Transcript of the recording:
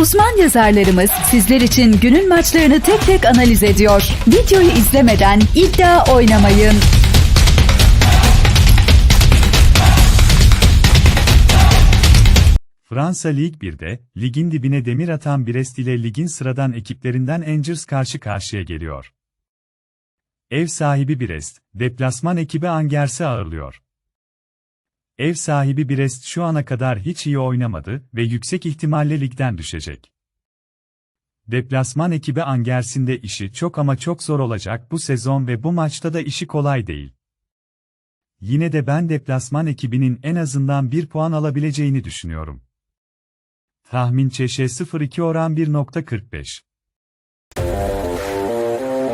Uzman yazarlarımız sizler için günün maçlarını tek tek analiz ediyor. Videoyu izlemeden iddia oynamayın. Fransa Lig 1'de, ligin dibine demir atan Brest ile ligin sıradan ekiplerinden Angers karşı karşıya geliyor. Ev sahibi Brest, deplasman ekibi Angers'i ağırlıyor. Ev sahibi Brest şu ana kadar hiç iyi oynamadı ve yüksek ihtimalle ligden düşecek. Deplasman ekibi Angers'in de işi çok ama çok zor olacak bu sezon ve bu maçta da işi kolay değil. Yine de ben deplasman ekibinin en azından bir puan alabileceğini düşünüyorum. Tahmin Çeşe 02 oran 1.45.